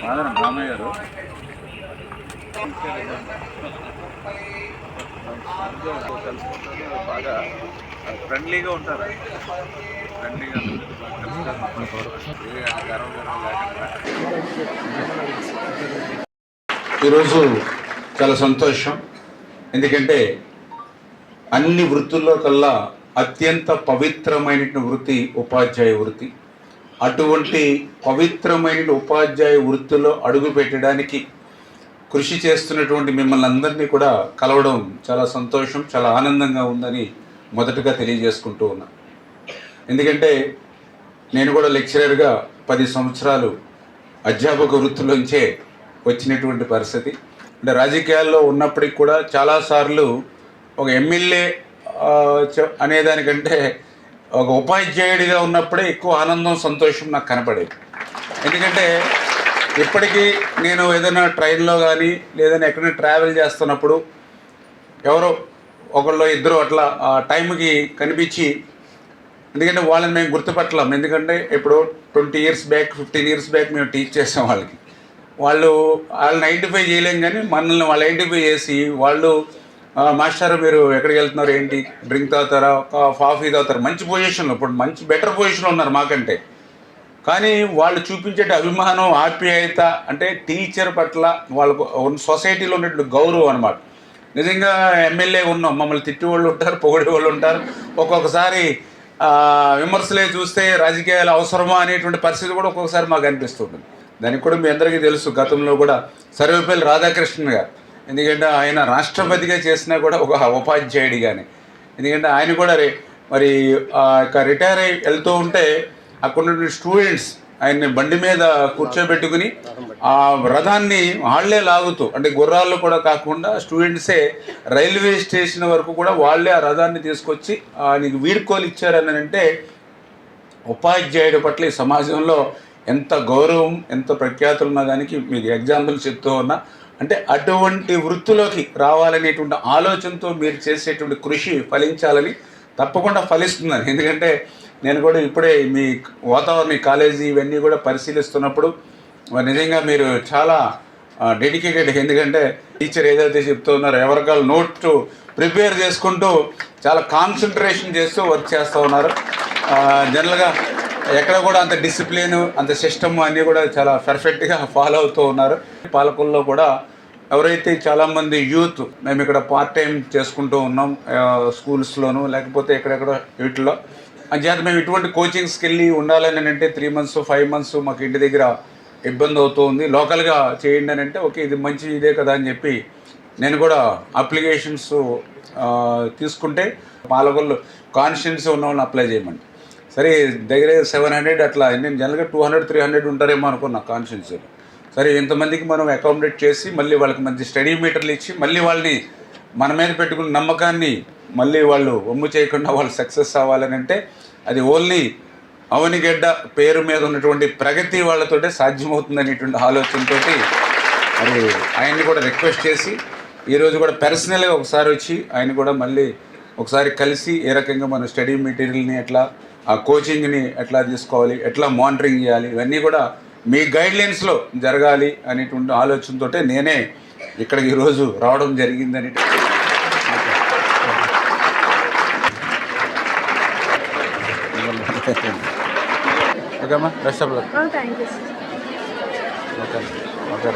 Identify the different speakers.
Speaker 1: Father Ramayya గారు. కలుసుకుంటారు బాగా ఫ్రెండ్లీగా ఉంటారు. ఫ్రెండ్లీగా
Speaker 2: ఈరోజు చాలా సంతోషం. ఎందుకంటే అన్ని వృత్తుల్లో కల్లా అత్యంత పవిత్రమైన వృత్తి ఉపాధ్యాయ వృత్తి. అటువంటి పవిత్రమైన ఉపాధ్యాయ వృత్తిలో అడుగు పెట్టడానికి కృషి చేస్తున్నటువంటి మిమ్మల్ని అందరినీ కూడా కలవడం చాలా సంతోషం చాలా ఆనందంగా ఉందని మొదటగా తెలియజేసుకుంటూ ఉన్నా. ఎందుకంటే నేను కూడా లెక్చరర్గా పది సంవత్సరాలు అధ్యాపక వృత్తిలోంచే వచ్చినటువంటి పరిస్థితి. అంటే రాజకీయాల్లో ఉన్నప్పటికి కూడా చాలాసార్లు ఒక ఎమ్మెల్యే అనేదానికంటే ఒక ఉపాధ్యాయుడిగా ఉన్నప్పుడే ఎక్కువ ఆనందం సంతోషం నాకు కనపడేది. ఎందుకంటే ఇప్పటికీ నేను ఏదైనా ట్రైన్లో కానీ లేదైనా ఎక్కడైనా ట్రావెల్ చేస్తున్నప్పుడు ఎవరో ఒకళ్ళు ఇద్దరు అట్లా ఆ టైంకి కనిపించి ఎందుకంటే వాళ్ళని మేము గుర్తుపట్టలేం. ఎందుకంటే ఇప్పుడు twenty years back fifteen years back మేము టీచ్ చేసాం వాళ్ళకి. వాళ్ళు వాళ్ళని ఐడెంటిఫై చేయలేం కానీ మనల్ని వాళ్ళు ఐడెంటిఫై చేసి వాళ్ళు మాస్టర్ మీరు ఎక్కడికి వెళ్తున్నారు ఏంటి? డ్రింక్ తాగుతారా? కా- కాఫీ తాగుతారు? మంచి పొజిషన్లో ఇప్పుడు మంచి బెటర్ పొజిషన్లో ఉన్నారు మాకంటే. కానీ వాళ్ళు చూపించే అభిమానం ఆప్యాయత అంటే టీచర్ పట్ల వాళ్ళకు సొసైటీలో ఉన్నటువంటి గౌరవం అనమాట నిజంగా ఎమ్మెల్యే ఉన్నాం. మమ్మల్ని తిట్టి వాళ్ళు ఉంటారు పొగిడే వాళ్ళు ఉంటారు. ఒక్కొక్కసారి విమర్శలే చూస్తే రాజకీయాలు అవసరమా అనేటువంటి పరిస్థితి కూడా ఒక్కొక్కసారి మాకు అనిపిస్తుంటుంది. దానికి కూడా మీ అందరికీ తెలుసు గతంలో కూడా సర్వేపల్లి రాధాకృష్ణన్ గారు. ఎందుకంటే ఆయన రాష్ట్రపతిగా చేసినా కూడా ఒక ఉపాధ్యాయుడిగానే. ఎందుకంటే ఆయన కూడా రే మరి ఆ యొక్క రిటైర్ అయి వెళ్తూ ఉంటే అక్కడ స్టూడెంట్స్ ఆయన్ని బండి మీద కూర్చోబెట్టుకుని ఆ రథాన్ని వాళ్ళే లాగుతూ అంటే గుర్రాలు కూడా కాకుండా స్టూడెంట్సే రైల్వే స్టేషన్ వరకు కూడా వాళ్ళే ఆ రథాన్ని తీసుకొచ్చి ఆయనకి వీడ్కోలు ఇచ్చారని అంటే ఉపాధ్యాయుడి పట్ల ఈ సమాజంలో ఎంత గౌరవం ఎంత ప్రఖ్యాతులు ఉన్న దానికి మీకు ఎగ్జాంపుల్ చెప్తూ ఉన్నా. అంటే అటువంటి వృత్తిలోకి రావాలనేటువంటి ఆలోచనతో మీరు చేసేటువంటి కృషి ఫలించాలని తప్పకుండా ఫలిస్తుందని. ఎందుకంటే నేను కూడా ఇప్పుడే మీ వాతావరణ కాలేజీ ఇవన్నీ కూడా పరిశీలిస్తున్నప్పుడు నిజంగా మీరు చాలా డెడికేటెడ్ ఎందుకంటే టీచర్ ఏదైతే చెప్తూ ఉన్నారో ఎవరికాలు నోట్ ప్రిపేర్ చేసుకుంటూ చాలా కాన్సన్ట్రేషన్ చేస్తూ వర్క్ చేస్తూ ఉన్నారు. జనరల్గా ఎక్కడ కూడా అంత డిసిప్లిన్ అంత సిస్టమ్ అన్నీ కూడా చాలా పర్ఫెక్ట్గా ఫాలో అవుతూ ఉన్నారు. పాలకుల్లో కూడా ఎవరైతే చాలామంది యూత్ మేము ఇక్కడ పార్ట్ టైం చేసుకుంటూ ఉన్నాం స్కూల్స్లోను లేకపోతే ఎక్కడెక్కడ వీటిలో అంచేత మేము ఇటువంటి కోచింగ్స్కి వెళ్ళి ఉండాలని అంటే త్రీ మంత్స్ ఫైవ్ మంత్స్ మాకు ఇంటి దగ్గర ఇబ్బంది అవుతుంది లోకల్గా చేయండి అని అంటే ఓకే ఇది మంచి ఇదే కదా అని చెప్పి నేను కూడా అప్లికేషన్స్ తీసుకుంటే పాలకొల్లు కాన్స్టిట్యున్సీ ఉన్న వాళ్ళని అప్లై చేయమండి. సరే దగ్గర సెవెన్ హండ్రెడ్ అట్లా నేను జనరల్గా టూ హండ్రెడ్ త్రీ హండ్రెడ్ ఉంటారేమో అనుకున్నా కాన్స్టిట్యున్సీలో. సరే ఇంతమందికి మనం అకామిడేట్ చేసి మళ్ళీ వాళ్ళకి మంచి స్టడీ మీటర్లు ఇచ్చి మళ్ళీ వాళ్ళని మన మీద పెట్టుకున్న నమ్మకాన్ని మళ్ళీ వాళ్ళు ఒమ్ము చేయకుండా వాళ్ళు సక్సెస్ అవ్వాలని అంటే అది ఓన్లీ అవనిగడ్డ పేరు మీద ఉన్నటువంటి ప్రగతి వాళ్ళతోటే సాధ్యమవుతుంది అనేటువంటి ఆలోచనతోటి మరి ఆయన్ని కూడా రిక్వెస్ట్ చేసి ఈరోజు కూడా పర్సనల్గా ఒకసారి వచ్చి ఆయన కూడా మళ్ళీ ఒకసారి కలిసి ఏ రకంగా మన స్టడీ మెటీరియల్ని ఎట్లా ఆ కోచింగ్ని ఎట్లా తీసుకోవాలి ఎట్లా మానిటరింగ్ చేయాలి ఇవన్నీ కూడా మీ గైడ్లైన్స్లో జరగాలి అనేటువంటి ఆలోచనతోటే నేనే ఇక్కడికి ఈరోజు రావడం జరిగిందని. Best of luck okay okay